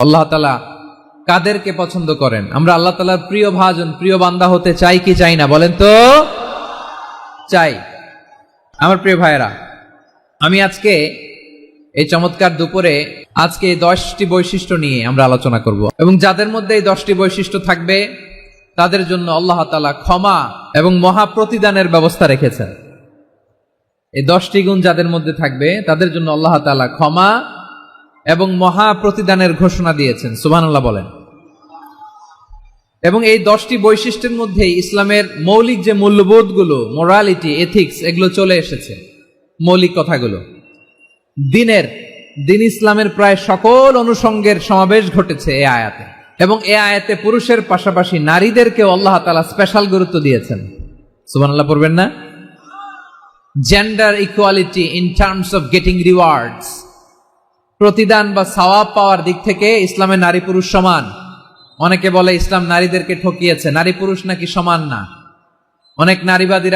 আল্লাহ তালা কাদেরকে পছন্দ করেন? আমরা আল্লাহ তালার প্রিয় ভাজন, প্রিয় বান্দা হতে চাই কি চাই না? বলেন তো? চাই। আমার প্রিয় ভাইয়েরা, আমি আজকে এই চমৎকার দুপুরে আজকে এই দশটি বৈশিষ্ট্য নিয়ে আমরা আলোচনা করব। এবং যাদের মধ্যে এই দশটি বৈশিষ্ট্য থাকবে, তাদের জন্য আল্লাহ তালা ক্ষমা এবং মহা প্রতিদানের ব্যবস্থা রেখেছেন। এই দশটি গুণ যাদের মধ্যে থাকবে, তাদের জন্য আল্লাহ তালা ক্ষমা এবং মহা প্রতিদানের ঘোষণা দিয়েছেন, সুবহানাল্লাহ বলেন। এবং এই দশটি বৈশিষ্ট্যের মধ্যে ইসলামের মৌলিক যে মূল্যবোধগুলো মোরালিটি এথিক্স এগুলো চলে এসেছে, মৌলিক কথাগুলো। দিনের, দিন ইসলামের প্রায় সকল অনুষঙ্গের সমাবেশ ঘটেছে এ আয়াতে। এবং এ আয়াতে পুরুষের পাশাপাশি নারীদেরকেও আল্লাহ তালা স্পেশাল গুরুত্ব দিয়েছেন। সুবহানাল্লাহ পড়বেন না? Gender equality in terms of getting rewards প্রতিদান বা সওয়াব পাওয়ার দিক থেকে ইসলামের নারী পুরুষ সমান। অনেকে বলে ইসলাম নারীদেরকে ঠকিয়েছে। নারী পুরুষ নাকি সমান না? অনেক নারীবাদীরা